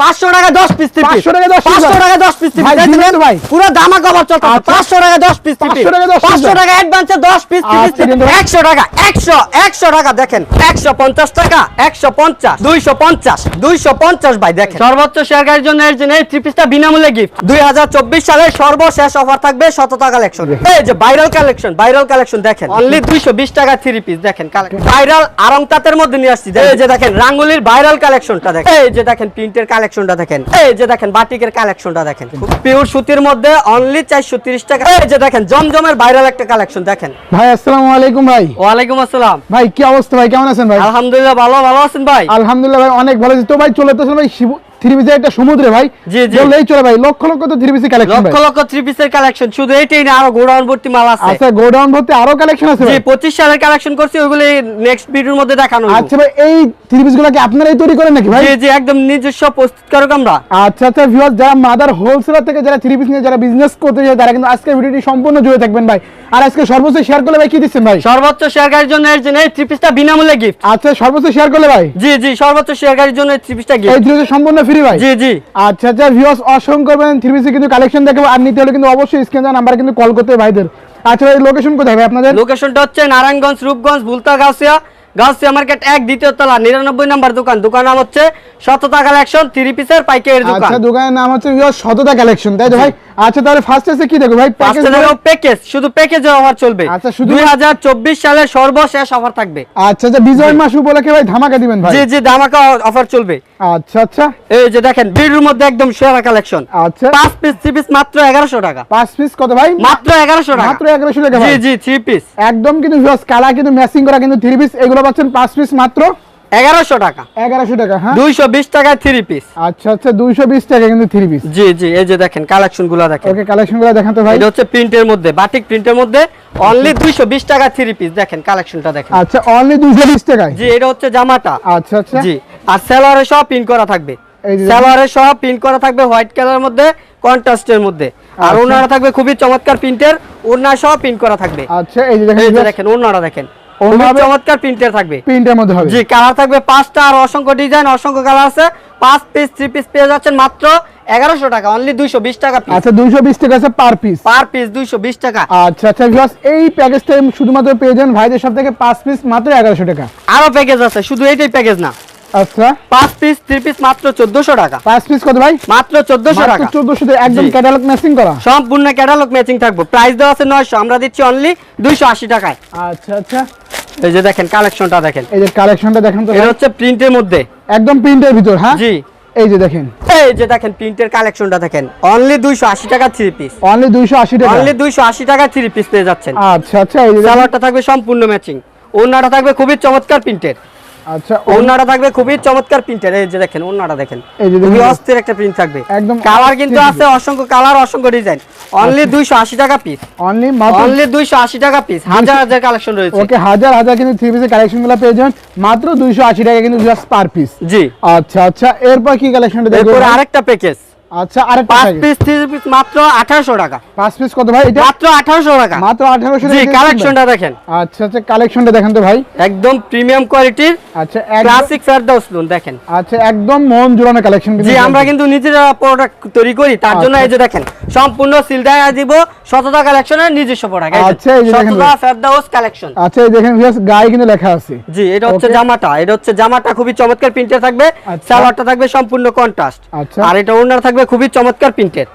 পাঁচশো টাকা দশ পিস 500 টাকা 10 পাঁচশো টাকা দশ পিস ভাই, ভাই? পুরো দামা কভার চলতে আচ্ছা। পাঁচশো টাকা দশ পিস 500 টাকা 10 piece পাঁচশো টাকা অ্যাডভান্সে দশ পিস আচ্ছা। একশো টাকা একশো একশো টাকা দেখেন। একশো পঞ্চাশ টাকা একশো পঞ্চাশ দুইশো পঞ্চাশ দুইশো পঞ্চাশ ভাই দেখেন। সর্বোচ্চ শেয়ারকারীর জন্য এর জন্য এই থ্রি পিসটা বিনামূল্যে গিফট দুই হাজার চব্বিশ সালের সর্বশেষ অফার থাকবে শততা কালেকশন এই যে ভাইরাল কালেকশন ভাইরাল কালেকশন দেখেন। অনলি দুইশো বিশ টাকা থ্রি পিস দেখেন। ভাইরাল আরং তাঁতের মধ্যে নিয়ে আসছি। এই যে দেখেন রাঙ্গুলির ভাইরাল কালেকশনটা দেখেন। এই যে দেখেন প্রিন্টের কালেকশনটা দেখেন। এই যে দেখেন বাটিকের কালেকশনটা দেখেন। পিওর সুতির মধ্যে অনলি চারশো তিরিশ টাকা। এই যে দেখেন জমজমের ভাইরাল একটা কালেকশন দেখেন। ভাই আসসালামু আলাইকুম ভাই। ওয়ালাইকুম আসসালাম। ভাই কি অবস্থা ভাই? কেমন আছেন ভাই? আলহামদুলিল্লাহ ভালো ভালো আছেন ভাই? আলহামদুলিল্লাহ ভাই অনেক ভালো আছি। তো ভাই চলে তো ভাই থ্রি পিসের একটা সমুদ্রে ভাই জি, জি। বললেই চলে ভাই লক্ষ লক্ষ তো থ্রি পিসের কালেকশন লক্ষ লক্ষ থ্রি পিসের কালেকশন শুধু এইটাই না আরও গোডাউন ভর্তি মাল আছে। আচ্ছা গোডাউন ভর্তি আরও কালেকশন আছে জি ভাই? পঁচিশ সালের কালেকশন করছি ওগুলি নেক্সট ভিডিওর মধ্যে দেখানো হইবো। আচ্ছা ভাই এই থ্রি পিসগুলো কি আপনারাই তৈরি করেন নাকি ভাই? জি জি একদম নিজস্ব আমরা। আচ্ছা আচ্ছা ভিউয়ার্স যারা মাদার হোলসেলার থেকে যারা থ্রি পিস নিয়ে যারা বিজনেস করতে চায় তারা কিন্তু আজকে ভিডিওটি সম্পূর্ণ জুড়ে থাকবেন ভাই। আর আজকে সর্বোচ্চ শেয়ার করলে ভাই কি দিচ্ছেন ভাই? সর্বোচ্চ শেয়ারকারীর জন্য এর জন্য এই থ্রি পিসটা বিনামূল্যে গিফট আচ্ছা সর্বোচ্চ শেয়ার করলে ভাই? জি জি সর্বোচ্চ শেয়ারকারীর জন্য এই থ্রি পিসটা এই গিফট থ্রি পিস সম্পূর্ণ ফ্রি ভাই? জি জি। আচ্ছা আচ্ছা ভিউয়ার্স অসংখ্য করবেন থ্রি পিসে কিন্তু কালেকশন দেখাবো। আর নিতে হলে কিন্তু অবশ্যই স্ক্রিন নাম্বার কিন্তু কল করতে ভাইদের। আচ্ছা লোকেশন কোথায় ভাই আপনাদের? লোকেশনটা হচ্ছে নারায়ণগঞ্জ রূপগঞ্জ ভুলতা গাউসিয়া। গাউসিয়া মার্কেট এক দ্বিতীয় তলা নিরানব্বই নাম্বার দোকান। দোকান নাম হচ্ছে শততা কালেকশন থ্রি পিসের পাইকারি দোকান আচ্ছা দোকানের নাম হচ্ছে শততা কালেকশন তাই তো ভাই? আচ্ছা তাহলে ফার্স্ট এসে কি দেখো ভাই প্যাকেজ প্যাকেজ শুধু প্যাকেজে অফার চলবে। আচ্ছা, শুধু- দুই হাজার চব্বিশ সালের সর্বশেষ অফার থাকবে। আচ্ছা আচ্ছা বিজয় মাস উপলক্ষে ভাই ধামাকা দিবেন ভাই। জি জি দামাকা অফার চলবে। আচ্ছা আচ্ছা। এই যে দেখেন বিড়ুর মধ্যে একদম সেরা কালেকশন আচ্ছা। পাঁচ পিস থ্রি পিস মাত্র এগারোশো টাকা। পাঁচ পিস কত ভাই? মাত্র এগারোশো টাকা। মাত্র এগারোশো টাকা জি জি থ্রি পিস একদম কিন্তু কালার কিন্তু ম্যাচিং করা কিন্তু থ্রি পিস এগুলো পাচ্ছেন পাঁচ পিস মাত্র। এগারোশো টাকা। এগারোশো টাকা হ্যাঁ? দুইশো বিশ টাকায় থ্রি পিস আচ্ছা আচ্ছা দুইশো বিশ টাকা কিন্তু থ্রি পিস জি জি এই যে দেখেন কালেকশনগুলো দেখেন। ওকে কালেকশনগুলো দেখান তো ভাই। এটা হচ্ছে প্রিন্টের মধ্যে বাটিক প্রিন্টের মধ্যে অনলি দুইশো বিশ টাকা থ্রি পিস দেখেন কালেকশনটা দেখেন। আচ্ছা অনলি দুইশো বিশ টাকায়? জি এটা হচ্ছে জামাটা। আচ্ছা আচ্ছা। জি আর সালোয়ারে সব পিন করা থাকবে। সালোয়ারে সব পিন করা থাকবে হোয়াইট কালারের মধ্যে কন্ট্রাস্টের মধ্যে। আর আচ্ছা। ওনারা থাকবে খুবই চমৎকার প্রিন্টের ওনা সব পিন করা থাকবে। আচ্ছা এই যে দেখেন ওনারা দেখেন। চমৎকার প্রিন্টের থাকবে। প্রিন্টের মধ্যে হবে। জি কালার থাকবে পাঁচটা আর অসংখ্য ডিজাইন অসংখ্য কালার আছে। পাঁচ পিস থ্রি পিস পেয়ে যাচ্ছেন মাত্র এগারোশো টাকা অনলি দুইশো বিশ টাকা আচ্ছা দুইশো বিশ টাকা আছে পার পিস পার পিস দুইশো বিশ টাকা। আচ্ছা আচ্ছা ভিউয়ার্স এই প্যাকেজটা শুধুমাত্র পেয়ে যান ভাইদের সব থেকে পাঁচ পিস মাত্র এগারোশো টাকা। আরও প্যাকেজ আছে শুধু এইটাই প্যাকেজ না। আচ্ছা। পাঁচ পিস থ্রি পিস মাত্র চোদ্দশো টাকা। পাঁচ পিস কত ভাই? মাত্র চোদ্দশো টাকা। চোদ্দশো টাকা একদম জি। ক্যাটালগ ম্যাচিং করা। সম্পূর্ণ ক্যাটালগ ম্যাচিং থাকবে। প্রাইস দেওয়া আছে নয়শো আমরা দিচ্ছি অনলি দুইশো আশি টাকায়। আচ্ছা আচ্ছা। এই যে দেখেন কালেকশনটা দেখেন। এই যে কালেকশনটা দেখেন তো এটা হচ্ছে প্রিন্টের মধ্যে। একদম প্রিন্টের ভিতর হ্যাঁ? জি। এই যে দেখেন। এই যে দেখেন প্রিন্টের কালেকশনটা দেখেন। অনলি দুইশো আশি টাকা থ্রি পিস অনলি দুইশো আশি টাকা। অনলি দুইশো আশি টাকা থ্রি পিস পেয়ে যাচ্ছেন। আচ্ছা আচ্ছা এই সালোয়ারটা থাকবে সম্পূর্ণ ম্যাচিং ওনাটা থাকবে খুবই চমৎকার প্রিন্টের আচ্ছা ওনাটা থাকবে খুবই চমৎকার প্রিন্টের এই যে দেখেন ওনাটা দেখেন। খুবই অস্থির একটা প্রিন্ট থাকবে। একদম কালার কিন্তু আছে অসংখ্য কালার অসংখ্য ডিজাইন অনলি আশি টাকা পিস অনলি মাত্র অনলি দুইশো আশি টাকা পিস হাজার হাজার কালেকশন রয়েছে। ওকে হাজার হাজার কিন্তু থ্রি পিসের কালেকশনগুলো পেয়ে যাবেন। মাত্র দুইশো আশি টাকা কিন্তু জাস্ট পার পিস জি। আচ্ছা আচ্ছা এরপর কি কালেকশনটা দেখব? এরপরে আরেকটা প্যাকেজ আচ্ছা আরেকটা পাঁচ পিস থ্রি পিস মাত্র আঠারোশো টাকা। পাঁচ পিস কত ভাই এটা? মাত্র আঠারোশো টাকা। মাত্র আঠারোশো কালেকশনটা দেখেন। আচ্ছা আচ্ছা কালেকশনটা দেখেন তো ভাই। একদম প্রিমিয়াম কোয়ালিটির আচ্ছা ক্লাসিক ফেরদাউস লোন দেখেন। আচ্ছা একদম মন জোড়ানো কালেকশন জি আমরা কিন্তু নিজেরা প্রোডাক্ট তৈরি করি তার জন্য এই যে দেখেন সম্পূর্ণ সিল দেয়া দিব শততা কালেকশনের নিজস্ব প্রোডাক্ট আচ্ছা, এই দেখেন ফেরদাউস কালেকশন আচ্ছা এই দেখেন ভিউয়ার্স গায়ে কিন্তু লেখা আছে। জি এটা হচ্ছে জামাটা এটা হচ্ছে জামাটা খুবই চমৎকার প্রিন্টের থাকবে আচ্ছা। সালোয়ারটা থাকবে সম্পূর্ণ কন্ট্রাস্ট আচ্ছা। আর এটা ওনার থাকবে খুবই চমৎকার প্রিন্টের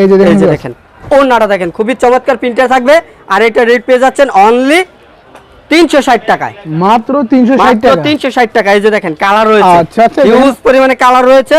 এই যে এই যে দেখেন ওনাটা দেখেন খুবই চমৎকার প্রিন্টের থাকবে আর এটা রেট পেয়ে যাচ্ছেন অনলি তিনশো ষাট টাকায়। মাত্র তিনশো ষাট মাত্র টাকা। তিনশো ষাট টাকা এই যে দেখেন কালার রয়েছে। আচ্ছা, আচ্ছা, হিউজ পরিমাণে কালার রয়েছে।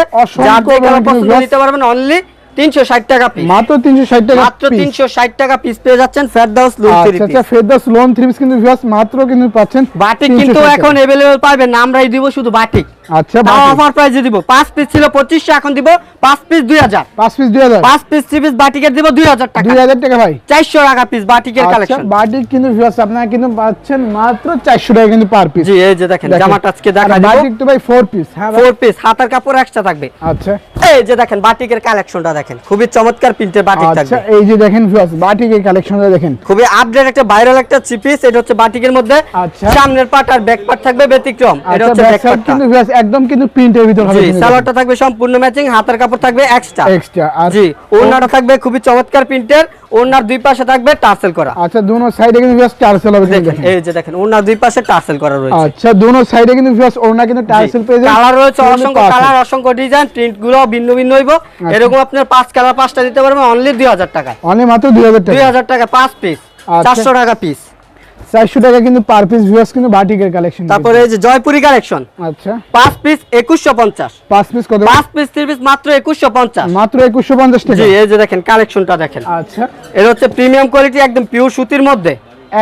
যার যে কালার পছন্দ নিতে পারবেন অনলি তিনশো ষাট টাকা পিস মাত্র তিনশো ষাট টাকা মাত্র piece। তিনশো ষাট টাকা পিস পেয়ে যাচ্ছেন ফেরদাউস লুন আচ্ছা আচ্ছা ফেদাস লোন থ্রি পিস কিন্তু ভিউয়ার্স মাত্র কিন্তু পাচ্ছেন বাটিক কিন্তু এখন এভেলেবেল পাবেন না আমরাই দিব শুধু বাটিক। আচ্ছা তাও অফার প্রাইসে দিব। পাঁচ পিস ছিল পঁচিশশো এখন দিব পাঁচ পিস দুই হাজার। পাঁচ পিস দুই হাজার। পাঁচ পিস থ্রি পিস বাটিকের দিব দুই হাজার টাকা। দুই হাজার টাকা ভাই। চারশো টাকা পিস বাটিকের আচ্ছা কালেকশন বাটিক কিন্তু ভিউয়ার্স আপনারা কিন্তু পাচ্ছেন মাত্র চারশো টাকা কিন্তু পার পিস জি এই যে দেখেন জামাটা আজকে দেখা বাটিক তো ভাই ফোর পিস হ্যাঁ ভাই। পিস হাতার কাপড় এক্সট্রা থাকবে। আচ্ছা। এই যে দেখেন বাটিকের কালেকশনটা দেখেন। দেখেন খুবই চমৎকার প্রিন্টের বাটিক আচ্ছা এই যে দেখেন ভিউয়ার্স বাটিকের কালেকশনটা দেখেন। খুবই আপডেট একটা ভাইরাল একটা চিপিস এটা হচ্ছে বাটিকের মধ্যে। আচ্ছা। সামনের পাট আর ব্যাক পাট থাকবে ব্যতিক্রম এটা আচ্ছা হচ্ছে ব্যাক পাট কিন্তু ভিউয়ার্স একদম কিন্তু প্রিন্টের ভিতর হবে জি সালোয়ারটা থাকবে সম্পূর্ণ ম্যাচিং হাতের কাপড় থাকবে এক্সট্রা এক্সট্রা জি ওড়নাটা থাকবে খুবই চমৎকার প্রিন্টের ওড়নার দুই পাশে থাকবে টার্সেল করা। আচ্ছা দুনো সাইডে কিন্তু ভিউয়ার্স টার্সেল হবে দেখেন এই যে দেখেন ওনার দুই পাশে টার্সেল করা রয়েছে। আচ্ছা দুনো সাইডে কিন্তু ভিউয়ার্স ওনা কিন্তু টার্সেল পেয়ে যাবেন। কালার রয়েছে অসংখ্য কালার অসংখ্য ডিজাইন প্রিন্টগুলো ভিন্ন ভিন্ন হইব। আচ্ছা। এরকম আপনার পাঁচ কালার পাঁচটা দিতে পারবেন অনলি দুই হাজার টাকা অনলি মাত্র 2000 দুই টাকা। 2000 টাকা পাঁচ পিস আচ্ছা। চারশো টাকা পিস 400 টাকা কিন্তু পার পিস ভিউয়ার্স কিন্তু বাটিকের কালেকশন তারপরে এই যে জয়পুরি কালেকশন আচ্ছা। পাঁচ পিস একুশশো পঞ্চাশ। পাঁচ পিস কত? পাঁচ পিস থ্রি পিস মাত্র একুশশো পঞ্চাশ। মাত্র 2150 টাকা? জি এই যে দেখেন কালেকশনটা দেখেন। আচ্ছা। এটা হচ্ছে প্রিমিয়াম কোয়ালিটি একদম পিওর সুতির মধ্যে।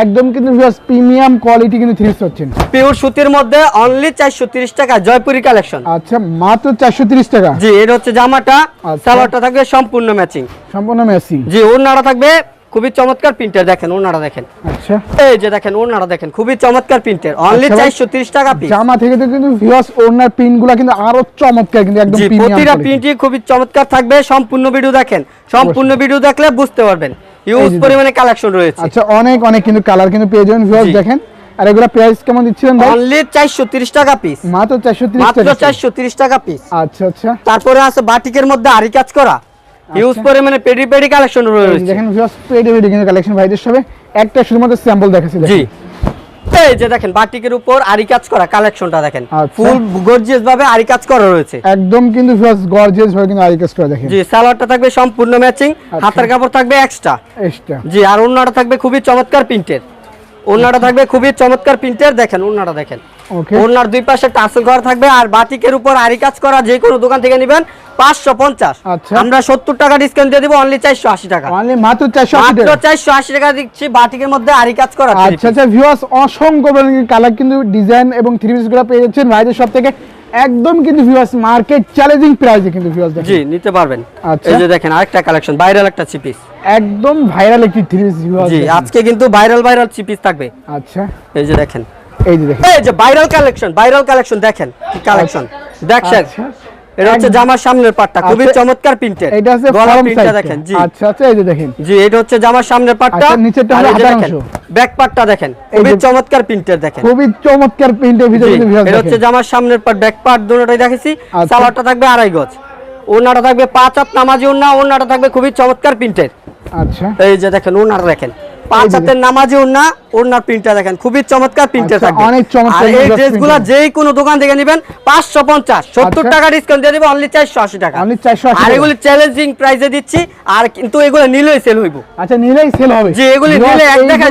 একদম কিন্তু ভিউয়ার্স প্রিমিয়াম কোয়ালিটি কিন্তু থ্রি হচ্ছেন পিওর সুতির মধ্যে অনলি চারশো তিরিশ টাকা জয়পুরি কালেকশন আচ্ছা মাত্র 430 টাকা? জি এটা হচ্ছে জামাটা আচ্ছা। সালোয়ারটা থাকবে সম্পূর্ণ ম্যাচিং সম্পূর্ণ ম্যাচিং জি ওড়নাটা থাকবে খুবই চমৎকার প্রিন্টের দেখেন ওড়নাটা দেখেন। আচ্ছা। এই যে দেখেন ওড়নাটা দেখেন খুবই চমৎকার প্রিন্টের অনলি আচ্ছা ভাই। চারশো তিরিশ টাকা পিস জামা থেকে তো কিন্তু ভিউয়ার্স ওড়নার পিনগুলো কিন্তু আরও চমৎকার কিন্তু একদম প্রিমিয়াম প্রতিটা প্রিন্টই খুবই চমৎকার থাকবে সম্পূর্ণ ভিডিও দেখেন। সম্পূর্ণ ভিডিও দেখলে বুঝতে পারবেন। ইউজ পরিমাণে কালেকশন রয়েছে। আচ্ছা অনেক অনেক কিন্তু কালার কিন্তু পেয়ে যাবেন ভিউয়ার্স দেখেন। আর এগুলো প্রাইস কেমন দিচ্ছিলেন ভাই? অনলি চারশো তিরিশ টাকা পিস মাত্র 430 টাকা চারশো তিরিশ টাকা পিস আচ্ছা আচ্ছা। তারপরে আছে বাটিকের মধ্যে আরি কাজ করা। ইউজ পরিমাণে পেডি পেডি কালেকশন রয়েছে। দেখেন ভিউয়ার্স পেডি পেডি কিন্তু কালেকশন ভাইদের সবে। একটা শুধুমাত্র স্যাম্পল দেখাচ্ছি জি। এই যে দেখেন বাটিকের উপর আরি কাজ করা কালেকশনটা দেখেন। ফুল গর্জিয়াস ভাবে আরি কাজ করা রয়েছে। একদম কিন্তু ভিউয়ার্স গর্জিয়াস ভাবে কিন্তু আইকাস করে দেখেন। জি সালোয়ারটা থাকবে সম্পূর্ণ ম্যাচিং আচ্ছা। হাতের কাপড় থাকবে এক্সট্রা এক্সট্রা জি আর ওড়নাটা থাকবে খুবই চমৎকার প্রিন্টের ওড়নাটা থাকবে খুবই চমৎকার প্রিন্টের দেখেন ওড়নাটা দেখেন। ওনার ওড়নার দুই পাশে টাসেল করা থাকবে আর বাটিকের উপর আরি কাজ করা যে কোনো দোকান থেকে নেবেন পাঁচশো পঞ্চাশ। আচ্ছা। আমরা সত্তর টাকা ডিসকাউন্ট দিয়ে দিবো অনলি চারশো আশি টাকা। অনলি মাত্র 480 চারশো আশি টাকা দিচ্ছি বাটিকের মধ্যে আরি কাজ করা আচ্ছা আচ্ছা ভিউয়ার্স অসংখ্য কালার কিন্তু ডিজাইন এবং থ্রি পিসগুলো পেয়ে যাচ্ছেন ভাইদের সব থেকে একদম কিন্তু ভিউয়ার্স মার্কেট চ্যালেঞ্জিং প্রাইসে কিন্তু ভিউয়ার্স জি নিতে পারবেন। আচ্ছা। এই যে দেখেন আরেকটা কালেকশন ভাইরাল একটা চিপিস একদম ভাইরাল একটি থ্রি পিস ভিউয়ার্স জি আজকে কিন্তু ভাইরাল ভাইরাল চিপিস থাকবে। আচ্ছা। এই যে দেখেন। এই যে দেখেন। এই যে ভাইরাল কালেকশন ভাইরাল কালেকশন দেখেন কি কালেকশন দেখেন আচ্ছা। এটা হচ্ছে জামার সামনের পাটটা খুবই আচ্ছা, চমৎকার প্রিন্টেড। এটা হচ্ছে প্রিন্টটা দেখেন জি। আচ্ছা আচ্ছা এই যে দেখেন। জি এটা হচ্ছে জামার সামনের পাটটা আচ্ছা, নিচেরটা হলো হাতার অংশ। ব্যাক পাটটা দেখেন খুবই চমৎকার প্রিন্টের দেখেন। খুবই চমৎকার প্রিন্টের ভিতরে এটা হচ্ছে জামার সামনের পাট ব্যাক পাট দুটোটাই দেখেছি আচ্ছা। সালোয়ারটা থাকবে আড়াই গজ। ওড়নাটা থাকবে পাঁচ হাত নামাজি ওড়না ওড়নাটা থাকবে খুবই চমৎকার প্রিন্টের আচ্ছা। এই যে দেখেন ওনার দেখেন পাঁচ হাতের নামাজি ওড়না ওড়নার প্রিন্টটা দেখেন খুবই চমৎকার প্রিন্টের আচ্ছা, থাকবে। অনেক চমৎকার আর এই ড্রেসগুলো যেই কোনো দোকান থেকে নেবেন পাঁচশো পঞ্চাশ। সত্তর আচ্ছা। টাকা ডিসকাউন্ট দিয়ে দিবে অনলি চারশো আশি টাকা। 480 আর। এগুলি চ্যালেঞ্জিং প্রাইসে দিচ্ছি আর কিন্তু এগুলো নিলেই সেল হইব। আচ্ছা নিলেই সেল হবে। এগুলি নিলে এক দেখা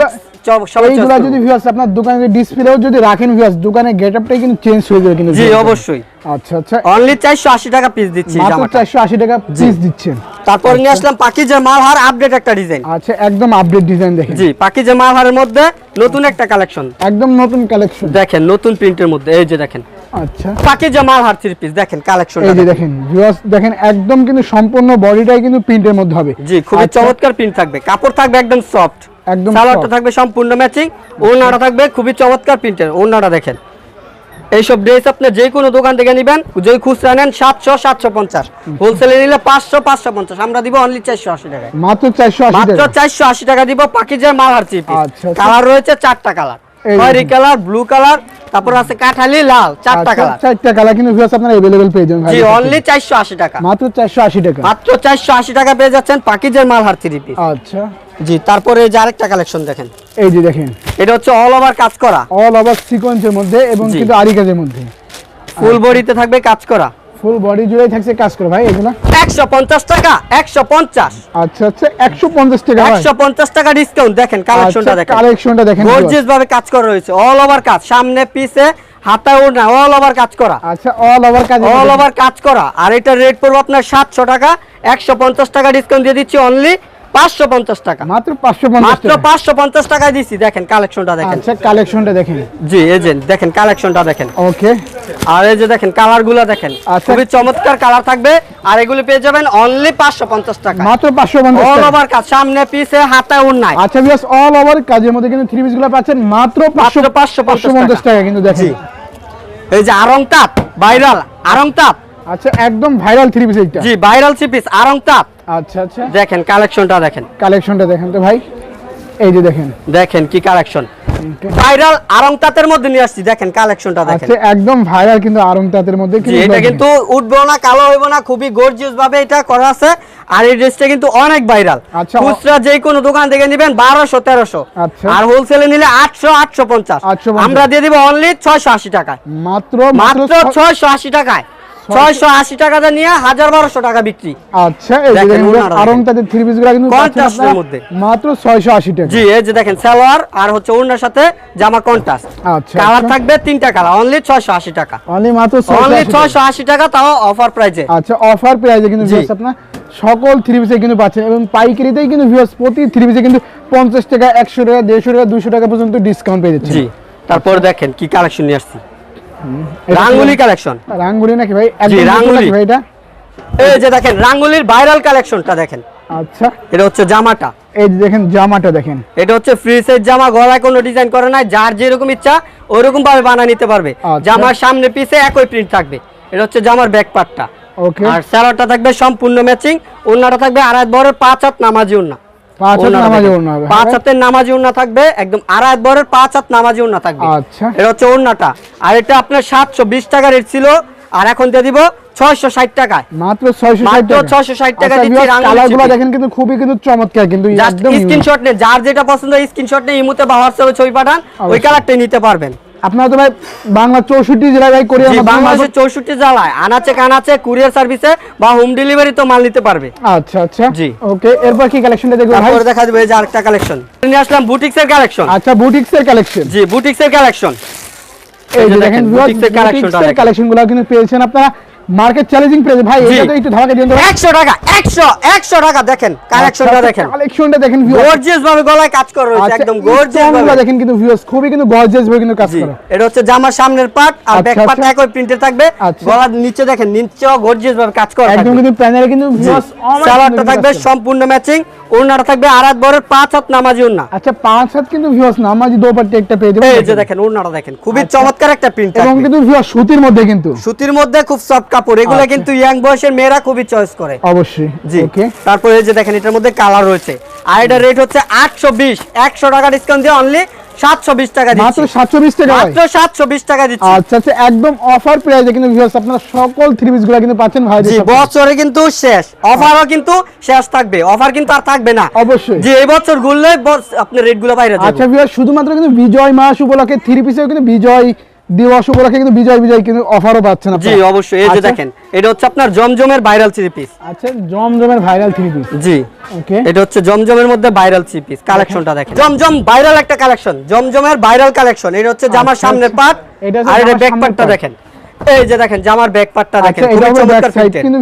এইগুলা যদি। ভিউয়ার্স আপনার দোকানে ডিসপ্লেও যদি রাখেন ভিউয়ার্স দোকানে গেটআপটাই কিন্তু চেঞ্জ হয়ে যাবে কিন্তু জি অবশ্যই। আচ্ছা আচ্ছা। অনলি চারশো আশি টাকা পিস দিচ্ছি মাত্র জামাটা। চারশো আশি টাকা পিস দিচ্ছেন। তারপর নিয়ে আসলাম পাকিজা মালহার আপডেট একটা ডিজাইন আচ্ছা একদম আপডেট ডিজাইন দেখেন। জি পাকিজা মালহারের মধ্যে নতুন একটা কালেকশন একদম নতুন কালেকশন দেখেন নতুন প্রিন্টের মধ্যে এই যে দেখেন। আচ্ছা। পাকিজা মালহার থ্রি পিস দেখেন কালেকশন এই যে দেখেন। ভিউয়ার্স দেখেন একদম কিন্তু সম্পূর্ণ বডিটাই কিন্তু প্রিন্টের মধ্যে হবে। জি খুবই আচ্ছা, চমৎকার প্রিন্ট থাকবে। কাপড় থাকবে একদম সফট একদম সালোয়ারটা থাকবে সম্পূর্ণ ম্যাচিং ওড়নাটা থাকবে খুবই চমৎকার প্রিন্টের ওড়নাটা দেখেন। এইসব ড্রেস আপনি যে কোনো দোকান থেকে নেবেন যদি খুচরা নেন সাতশো সাতশো পঞ্চাশ। হোলসেলে নিলে পাঁচশো পাঁচশো পঞ্চাশ। আমরা দিব অনলি চারশো আশি টাকা মাত্র চারশো আশি মাত্র টাকা চারশো আশি টাকা দিব পাকিজার মালহার চিপ আচ্ছা, আচ্ছা। কালার রয়েছে চারটা কালার খয়েরি দেখুন। কালার ব্লু কালার তারপর আছে কাঠালি লাল চারটা আচ্ছা, কালার চারটা কালার কিন্তু ভিউয়ার্স আপনারা अवेलेबल পেয়ে যাবেন জি ভাইদের কাছে। অনলি চারশো আশি টাকা মাত্র চারশো আশি টাকা মাত্র চারশো আশি টাকা পেয়ে যাচ্ছেন পাকিজের মালহার থ্রি পিস আচ্ছা জি তারপরে এই যে আরেকটা কালেকশন দেখেন এই যে দেখেন এটা হচ্ছে অল ওভার কাজ করা অল ওভার সিকোয়েন্সের মধ্যে এবং জি। কিন্তু আরি কাজের মধ্যে ফুল বডিতে থাকবে কাজ করা ফুল বডি জুড়ে থাকছে কাজ করে ভাই এগুলা? একশো পঞ্চাশ টাকা একশো পঞ্চাশ। আচ্ছা আচ্ছা একশো পঞ্চাশ টাকা ভাই। একশো পঞ্চাশ টাকা ডিসকাউন্ট দেখেন কালেকশনটা দেখেন। কালেকশনটা আচ্ছা, দেখেন গর্জিয়াস ভাবে কাজ করা রয়েছে অল ওভার কাজ সামনে পিছে হাতা ওড়না অল ওভার কাজ করা। আচ্ছা অল ওভার কাজ অল ওভার কাজ করা। আর এটা রেট পড়বে আপনার সাতশো টাকা একশো পঞ্চাশ টাকা ডিসকাউন্ট দিয়ে দিচ্ছি অনলি পাঁচশো পঞ্চাশ টাকা। মাত্র পাঁচশো পঞ্চাশ মাত্র টাকা পাঁচশো পঞ্চাশ টাকায় দিচ্ছি দেখেন কালেকশনটা দেখেন। আচ্ছা কালেকশনটা দেখেন। জি এজেন্ট দেখেন কালেকশনটা দেখেন। ওকে আর এই যে দেখেন কালারগুলো দেখেন আচ্ছা। খুবই চমৎকার কালার থাকবে। আর এগুলো পেয়ে যাবেন অনলি পাঁচশো পঞ্চাশ টাকা। মাত্র পাঁচশো পঞ্চাশ অল টাকা। ওভার কাজ সামনে পিছে হাতায় উন্নায়। আচ্ছা বিয়াস অল ওভার কাজের মধ্যে কিন্তু থ্রি পিসগুলো পাচ্ছেন মাত্র পাঁচশো মাত্র 550 পাঁচশো পঞ্চাশ টাকা কিন্তু দেখেন। এই যে আরং তাপ ভাইরাল আরং তাপ আচ্ছা একদম ভাইরাল থ্রি পিস এইটা। জি ভাইরাল থ্রি পিস আরং তাপ আচ্ছা আচ্ছা। দেখেন কালেকশনটা দেখেন। কালেকশনটা দেখেন তো ভাই। এই যে দেখেন। দেখেন কি কালেকশন ভাইরাল আরং তাঁতের মধ্যে নিয়ে আসছি দেখেন কালেকশনটা দেখেন। আচ্ছা একদম ভাইরাল কিন্তু আরং তাঁতের মধ্যে এটা কিন্তু উঠবো না কালো হইব না খুবই গর্জিয়াস ভাবে এটা করা আছে। আর এই ড্রেসটা কিন্তু অনেক ভাইরাল আচ্ছা। খুচরা যে কোনো দোকান থেকে নেবেন বারোশো তেরোশো। আচ্ছা। আর হোলসেলে নিলে আটশো আটশো পঞ্চাশ। আমরা দিয়ে দিব অনলি ছয়শো আশি টাকায়। মাত্র মাত্র ছয়শো আশি টাকায়। ছয়শো আশি টাকাতে নিয়ে হাজার বারোশো টাকা বিক্রি। আচ্ছা থ্রি পিসগুলো কিন্তু আপনারা মধ্যে। মাত্র 680 টাকা। জি এই যে দেখেন সালোয়ার আর হচ্ছে ওড়নার সাথে জামা কন্ট্রাস্ট। আচ্ছা, কালার আচ্ছা। থাকবে তিনটা কালার অনলি ছয়শো আশি টাকা। অনলি মাত্র অনলি 680 টাকা। ছয়শো আশি টাকা তাও অফার প্রাইজে আচ্ছা অফার কিন্তু আপনার সকল থ্রি পিসে কিন্তু পাচ্ছেন এবং পাইকারিতেই কিন্তু ভিউয়ার্স প্রতি থ্রি পিসে কিন্তু 50 টাকা 100 টাকা 150 টাকা 200 টাকা পর্যন্ত ডিসকাউন্ট পেয়ে যাচ্ছেন। জি তারপর দেখেন কি কালেকশন নিয়ে আসছি। রাঙ্গুলি কালেকশন রাঙ্গুলি নাকি ভাই? নতুন রাঙ্গুলি। ভাই এটা? এই যে দেখেন রাঙ্গুলির ভাইরাল কালেকশনটা দেখেন। আচ্ছা। এটা হচ্ছে জামাটা। এই যে দেখেন জামাটা দেখেন। এটা হচ্ছে ফ্রি সাইজ জামা গলায় কোনো ডিজাইন করে নাই যার যেরকম ইচ্ছা ওরকম ভাবে বানিয়ে নিতে পারবে। আচ্ছা। জামার সামনে পিছে একই প্রিন্ট থাকবে। এটা হচ্ছে জামার ব্যাক পার্টটা ওকে আর স্যালোয়ারটা থাকবে সম্পূর্ণ ম্যাচিং ওন্নাটা থাকবে আড়াই বড় পাঁচ হাত নামাজি ওন্না পাঁচ হাত নামাজি ওড়না হবে, পাঁচ। হাতের নামাজি ওন্না থাকবে একদম আড়াই বরের পাঁচ হাত নামাজি ওন্না থাকবে আচ্ছা। এটা হচ্ছে ওন্নাটা আর এটা আপনার সাতশো বিশ টাকা রেট ছিল আর এখন দিয়ে দিব ছয়শো ষাট টাকায় মাত্র 660 মাত্র টাকা 660 টাকা আচ্ছা। দেখেন কিন্তু খুবই কিন্তু চমৎকার কিন্তু স্ক্রিনশট নেন যার যেটা পছন্দ স্ক্রিনশট নিয়ে ইমুতে বা হোয়াটসঅ্যাপে ছবি পাঠান ওই। কালারটাই নিতে পারবেন আপনারা তো ভাই বাংলা চৌষট্টি জেলায় ভাই কোরিয়ার বাংলাদেশের চৌষট্টি জেলায়। আনাচে কানাচে কুরিয়ার সার্ভিসে বা হোম ডেলিভারি তো মাল নিতে পারবে। আচ্ছা আচ্ছা। জি। ওকে এরপর কি কালেকশনটা দেখব ভাই? তারপরে দেখা যাবে এই যে আরেকটা কালেকশন নিয়ে আসলাম বুটিক্স এর কালেকশন আচ্ছা বুটিক্স এর কালেকশন জি বুটিক্স এর কালেকশন এই যে দেখেন বুটিক্স এর কালেকশনটা কালেকশনগুলো কিন্তু পেয়েছেন আপনারা। মার্কেট চ্যালেঞ্জিং প্রাইস ভাই এটা তো একটু ধামাকা দিন। তো একশো টাকা একশো একশো টাকা দেখেন কালেকশনটা দেখেন। কালেকশনটা দেখেন গর্জিয়াস ভাবে গলায় কাজ করা রয়েছে আচ্ছা, একদম গর্জিয়াস ভাবে দেখেন কিন্তু ভিউয়ার্স খুবই কিন্তু গর্জিয়াস ভাবে কিন্তু কাজ করা। এটা হচ্ছে জামার সামনের পার্ট আর আচ্ছা, ব্যাক পার্ট আচ্ছা। একই প্রিন্টে থাকবে। আচ্ছা। গলার নিচে দেখেন নিচেও গর্জিয়াস ভাবে কাজ করা একদম কিন্তু প্যানেলে কিন্তু ভিউয়ার্স সালোয়ারটা থাকবে সম্পূর্ণ ম্যাচিং ওড়নাটা থাকবে আড়াত বরের পাঁচ হাত নামাজি ওড়না। আচ্ছা পাঁচ হাত কিন্তু ভিউয়ার্স নামাজি দোপাট্টি একটা পেয়ে যাবেন। এই যে দেখেন ওড়নাটা দেখেন খুবই আচ্ছা। চমৎকার একটা প্রিন্ট এবং কিন্তু ভিউয়ার্স সুতির মধ্যে কিন্তু। সুতির মধ্যে খুব সফট কাপড় এগুলো আচ্ছা। কিন্তু ইয়াং বয়সের মেয়েরা খুবই চয়েস করে। অবশ্যই। জি। ওকে তারপরে এই যে দেখেন এটার মধ্যে কালার রয়েছে। আর এটার রেট হচ্ছে আটশো বিশ। একশো টাকা ডিসকাউন্ট দিয়ে অনলি টাকা দিচ্ছি। টাকা মাত্র টাকা দিচ্ছি। আচ্ছা আচ্ছা একদম অফার প্রাইসে কিন্তু ভিউয়ার্স আপনারা সকল থ্রি পিসগুলো কিন্তু পাচ্ছেন ভাই জি বছরে কিন্তু শেষ। অফারও কিন্তু শেষ থাকবে। অফার কিন্তু আর থাকবে না। অবশ্যই। এই বছর ঘুরলে রেটগুলো বাইরে আচ্ছা শুধুমাত্র কিন্তু বিজয় মাস উপলক্ষে থ্রি পিসেও কিন্তু বিজয় দিবস উপলক্ষে কিন্তু বিজয় বিজয় কিন্তু অফারও পাচ্ছেন জি অবশ্যই। এই যে আচ্ছা, দেখেন এটা হচ্ছে আপনার জমজমের ভাইরাল থ্রি পিস আচ্ছা জমজমের ভাইরাল থ্রি পিস জি। ওকে। এটা হচ্ছে জমজমের মধ্যে ভাইরাল থ্রি পিস কালেকশনটা দেখেন। জমজম ভাইরাল একটা কালেকশন জমজমের ভাইরাল কালেকশন এটা হচ্ছে জামার আচ্ছা, সামনের এটা আর এটা ব্যাক part। দেখেন। এই যে দেখেন জামার ব্যাক দেখেন। আচ্ছা ব্যাক চমৎকার কিন্তু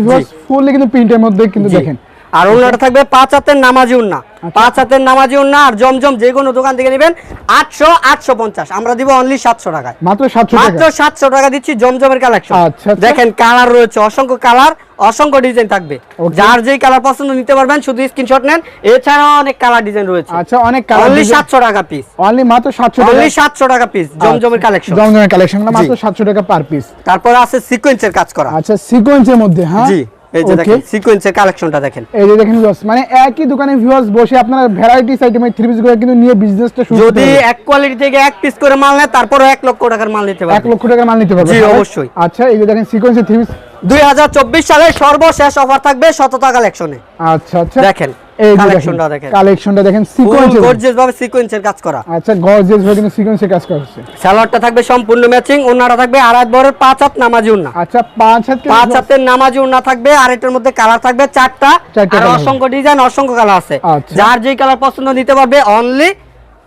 ফুললি কিন্তু প্রিন্টের মধ্যে কিন্তু দেখেন। আর ওনাটা থাকবে পাঁচ হাতের নামাজি উন্না। আচ্ছা। পাঁচ হাতের নামাজি উন্না আর জমজম যে কোনো দোকান থেকে নেবেন আটশো আটশো পঞ্চাশ। আমরা দিব অনলি সাতশো টাকায়। মাত্র সাতশো মাত্র সাতশো টাকা দিচ্ছি জমজমের কালেকশন আচ্ছা, আচ্ছা। দেখেন কালার রয়েছে অসংখ্য কালার অসংখ্য ডিজাইন থাকবে। যার যেই কালার পছন্দ নিতে পারবেন শুধু স্ক্রিনশট নেন। এছাড়াও অনেক কালার ডিজাইন রয়েছে। আচ্ছা অনেক কালার অনলি সাতশো টাকা পিস অনলি মাত্র সাতশো টাকা। অনলি সাতশো টাকা পিস জমজমের কালেকশন জমজমের কালেকশন মাত্র জি। সাতশো টাকা পার পিস তারপরে আছে সিকোয়েন্সের কাজ করা। আচ্ছা সিকোয়েন্সের মধ্যে হ্যাঁ? জি। এই যে দেখেন সিকোয়েন্সের কালেকশনটা দেখেন। এই যে দেখেন ভিউয়ার্স মানে একই দোকানে ভিউয়ার্স বসে আপনারা ভ্যারাইটিস আইটেমের থ্রি পিসগুলো কিন্তু নিয়ে বিজনেসটা শুরু যদি এক কোয়ালিটি থেকে এক পিস করে মাল নেয় তারপরে এক লক্ষ টাকার মাল নিতে পারবে। লক্ষ টাকার মাল নিতে জি, হ্যাঁ? অবশ্যই। আচ্ছা এই যে দেখেন সিকোয়েন্সের থ্রি পিস দুই হাজার চব্বিশ সালের সর্বশেষ অফার থাকবে শততা কালেকশনে আচ্ছা আচ্ছা। দেখেন কালেকশনটা দেখেন কালেকশনটা দেখেন। সিকোয়েন্সের গর্জিয়াস ভাবে সিকোয়েন্সের কাজ করা। আচ্ছা গর্জিয়াস ভাবে কিন্তু সিকোয়েন্সের কাজ করছে সালোয়ারটা থাকবে সম্পূর্ণ ম্যাচিং ওনাটা থাকবে আড়াই বরের পাঁচ হাত নামাজি উন্না আচ্ছা পাঁচ হাত পাঁচ হাতের নামাজি উন্না থাকবে আর এটার মধ্যে কালার থাকবে চারটা। আর অসংখ্য ডিজাইন অসংখ্য কালার আছে। আচ্ছা। যার যেই কালার পছন্দ নিতে পারবে অনলি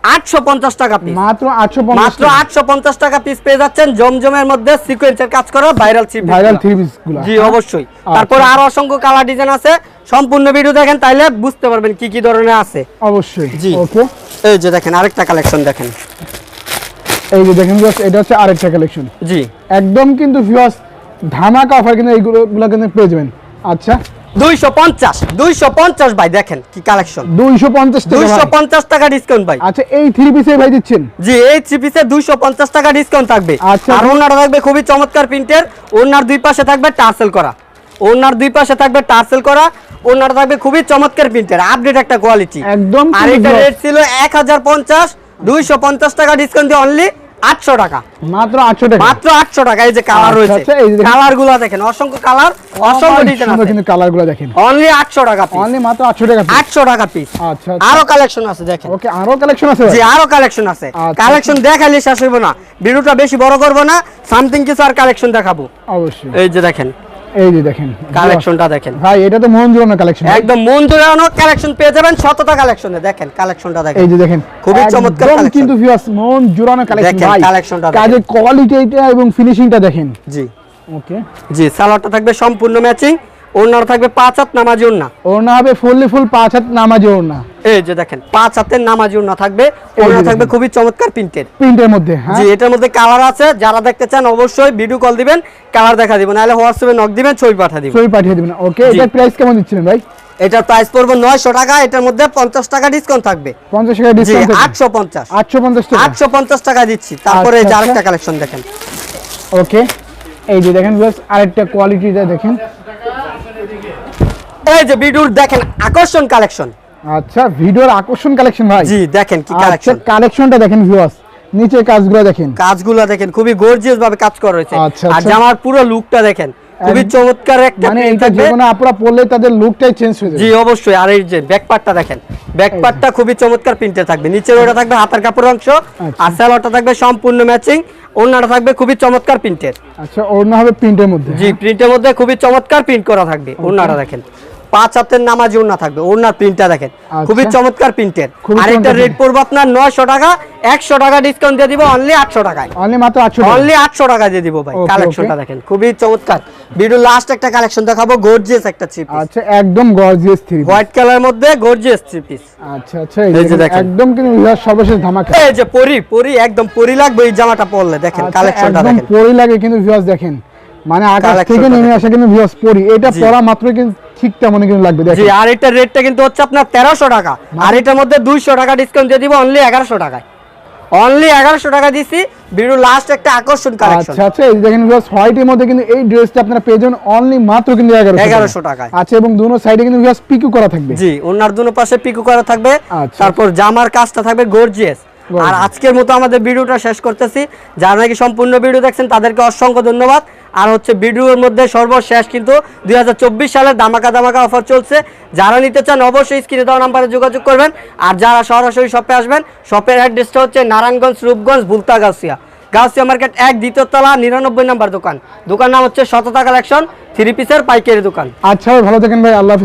আটশো পঞ্চাশ টাকা পিস মাত্র আটশো পঞ্চাশ মাত্র আটশো পঞ্চাশ টাকা পিস পেয়ে যাচ্ছেন। জমজমের মধ্যে সিকোয়েন্সের কাজ করা viral cheap viral three piece জি অবশ্যই। তারপরে আরও অসংখ্য কালার ডিজাইন আছে। সম্পূর্ণ ভিডিও দেখেন তাইলে বুঝতে পারবেন কি কি ধরনের আছে। অবশ্যই। জি। ওকে এই যে দেখেন আরেকটা কালেকশন দেখেন। এই যে দেখেন এটা হচ্ছে আরেকটা কালেকশন জি। একদম কিন্তু ভিউয়ার্স ধামাকা অফার কিন্তু এইগুলো গুলো কিন্তু পেয়ে যাবেন। আচ্ছা। দুইশো পঞ্চাশ দুইশো পঞ্চাশ ভাই দেখেন কি কালেকশন দুইশো পঞ্চাশ টাকা ডিসকাউন্ট ভাই। আচ্ছা এই থ্রি পিসে ভাই দিচ্ছেন? জি এই থ্রি পিসে দুইশো পঞ্চাশ টাকা ডিসকাউন্ট থাকবে। আচ্ছা। আর ওনারা থাকবে খুবই চমৎকার প্রিন্টের ওনার দুই পাশে থাকবে টার্সেল করা। ওনার দুই পাশে থাকবে টার্সেল করা। ওনার থাকবে খুবই চমৎকার প্রিন্টের আপডেট একটা কোয়ালিটি একদম আর এটা রেট ছিল এক হাজার পঞ্চাশ দুইশো পঞ্চাশ টাকা ডিসকাউন্ট দিয়ে অনলি আটশো টাকা। মাত্র আটশো টাকা। মাত্র আটশো টাকা এই যে কালার আচ্ছা, রয়েছে। আচ্ছা, দেখেন। কালারগুলো দেখেন অসংখ্য কালার অসংখ্য ডিজাইন আছে। কিন্তু কালারগুলো দেখেন। অনলি আটশো টাকা পিস অনলি মাত্র আটশো টাকা আটশো টাকা পিস আচ্ছা আরও কালেকশন আছে দেখেন। ওকে আরও কালেকশন আছে? জি আরও কালেকশন আছে। আচ্ছা। কালেকশন দেখাইলে শেষ হইব না। ভিডিওটা বেশি বড় করব না। সামথিং কিছু আর কালেকশন দেখাবো। অবশ্যই। এই যে দেখেন। এই যে দেখেন কালেকশনটা দেখেন। ভাই এটা তো মন জোরানো কালেকশন একদম মন জোড়ানো কালেকশন পেয়ে যাবেন শতটা কালেকশনে দেখেন কালেকশনটা দেখেন। এই যে দেখেন খুবই চমৎকার কালেকশন কিন্তু ভিউয়ার্স মন কালেকশন দেখেন, ভাই। দেখেন। কাজের কোয়ালিটিটা এবং ফিনিশিংটা দেখেন। জি। ওকে জি সালোয়ারটা থাকবে সম্পূর্ণ ম্যাচিং ওনার থাকবে পাঁচ হাত নামাজি ওন্না ওড়না হবে ফুললি ফুল পাঁচ হাত নামাজ ওড়না। এই যে দেখেন পাঁচ হাতের নামাজি ওন্না থাকবে ওনা থাকবে খুবই চমৎকার প্রিন্টের। প্রিন্টের মধ্যে হ্যাঁ? জি এটার মধ্যে কালার আছে যারা দেখতে চান অবশ্যই ভিডিও কল দিবেন কালার দেখা দিবেন নাহলে হোয়াটসঅ্যাপে নক দিবেন ছবি পাঠা দিবেন। ছবি পাঠিয়ে দিবেন ওকে? এটার প্রাইস কেমন দিচ্ছিলেন ভাই? এটার প্রাইস পড়বে নয়শো টাকা এটার মধ্যে পঞ্চাশ টাকা ডিসকাউন্ট থাকবে। পঞ্চাশ টাকা ডিসকাউন্ট আটশো পঞ্চাশ। টাকা। আটশো পঞ্চাশ টাকা দিচ্ছি তারপরে এই আচ্ছা, আরেকটা আচ্ছা। কালেকশন দেখেন। ওকে। এই যে দেখেন আরেকটা কোয়ালিটিটা দেখেন। এই যে ভিডিওর দেখেন আকর্ষণ কালেকশন আচ্ছা ভিডিওর আকর্ষণ কালেকশন ভাই। জি দেখেন কি আচ্ছা কালেকশন কালেকশনটা দেখেন ভিউয়ার্স নিচে কাজগুলো দেখেন। কাজগুলো দেখেন খুবই গর্জিয়াস ভাবে কাজ করা রয়েছে আচ্ছা, আর আচ্ছা। জামার পুরো লুকটা দেখেন। খুবই চমৎকার একটা মানে এটা যে থাকবে। কোনো আপনারা পড়লে তাদের লুকটাই চেঞ্জ হয়ে জি অবশ্যই। আর এই যে ব্যাক পার্টটা দেখেন ব্যাক পার্টটা খুবই চমৎকার প্রিন্টে থাকবে। নিচের ওটা থাকবে হাতার কাপড়ের অংশ আচ্ছা। আর সালোয়ারটা থাকবে সম্পূর্ণ ম্যাচিং ওড়নাটা থাকবে খুবই চমৎকার প্রিন্টের আচ্ছা ওড়না হবে প্রিন্টের মধ্যে। জি প্রিন্টের মধ্যে খুবই চমৎকার প্রিন্ট করা থাকবে। ওড়নাটা দেখেন। পাঁচ হাতের নামাজি ওনা থাকবে। ওনার প্রিন্টটা দেখেন। আচ্ছা। খুবই চমৎকার প্রিন্টের খুবই আর এটা চমৎকার রেট। পড়বে আপনার নয়শো টাকা একশো টাকা ডিসকাউন্ট দিয়ে দিব অনলি আটশো টাকায়। অনলি মাত্র আটশো টাকা। অনলি আটশো টাকা দিয়ে দিব ভাই কালেকশনটা দেখেন খুবই চমৎকার। ভিডিও লাস্ট একটা কালেকশন দেখাবো গর্জিয়াস একটা থ্রি পিস আচ্ছা একদম গর্জিয়াস থ্রি হোয়াইট কালার মধ্যে গর্জিয়াস থ্রি পিস আচ্ছা আচ্ছা এই যে দেখেন। একদম কিন্তু ভিউয়ার্স সর্বশেষ ধামাকা। এই যে পরি পরি একদম পরি লাগবে এই জামাটা পরলে দেখেন আচ্ছা, কালেকশনটা দেখেন। পরি লাগে কিন্তু ভিউয়ার্স দেখেন। মানে আকাশ থেকে নেমে। আসা কিন্তু ভিউয়ার্স পরি। এটা পরা মাত্র কিন্তু ঠিক তেমনই কিন্তু লাগবে জি আর এটার রেটটা কিন্তু হচ্ছে আপনার তেরোশো টাকা। আর এটার মধ্যে দুইশো টাকা ডিসকাউন্ট দিয়ে দিব অনলি এগারোশো টাকায়। অনলি এগারোশো টাকা দিছি ভিডিও লাস্ট একটা আকর্ষণ কালেকশন আচ্ছা আচ্ছা এই দেখেন ভিউয়ার্স হোয়াইটের মধ্যে কিন্তু এই ড্রেসটা আপনারা পেয়ে যাবেন অনলি মাত্র কিন্তু 1100 1100 টাকায়। আচ্ছা এবং দুনো সাইডে কিন্তু ভিউয়ার্স পিকু করা থাকবে। জি ওনার দুনো পাশে পিকু করা থাকবে। আচ্ছা। তারপর জামার কাজটা থাকবে গর্জিয়াস আর আজকের মতো আমাদের ভিডিওটা শেষ করতেছি। যারা নাকি সম্পূর্ণ ভিডিও দেখছেন তাদেরকে অসংখ্য ধন্যবাদ। আর হচ্ছে ভিডিওর মধ্যে সর্বশেষ কিন্তু দুই সালের দামাকা দামাকা অফার চলছে। যারা নিতে চান অবশ্যই স্ক্রিনে দেওয়া নাম্বারে যোগাযোগ করবেন। আর যারা সরাসরি শপে আসবেন শপের অ্যাড্রেসটা হচ্ছে নারায়ণগঞ্জ, রূপগঞ্জ, ভুলতা, গাউসিয়া। গাউসিয়া মার্কেট এক দ্বিতীয়তলা নিরানব্বই নাম্বার দোকান। দোকান নাম হচ্ছে শততা কালেকশন থ্রি পিসের পাইকারি দোকান। আচ্ছা ভালো থাকেন ভাই, আল্লাহ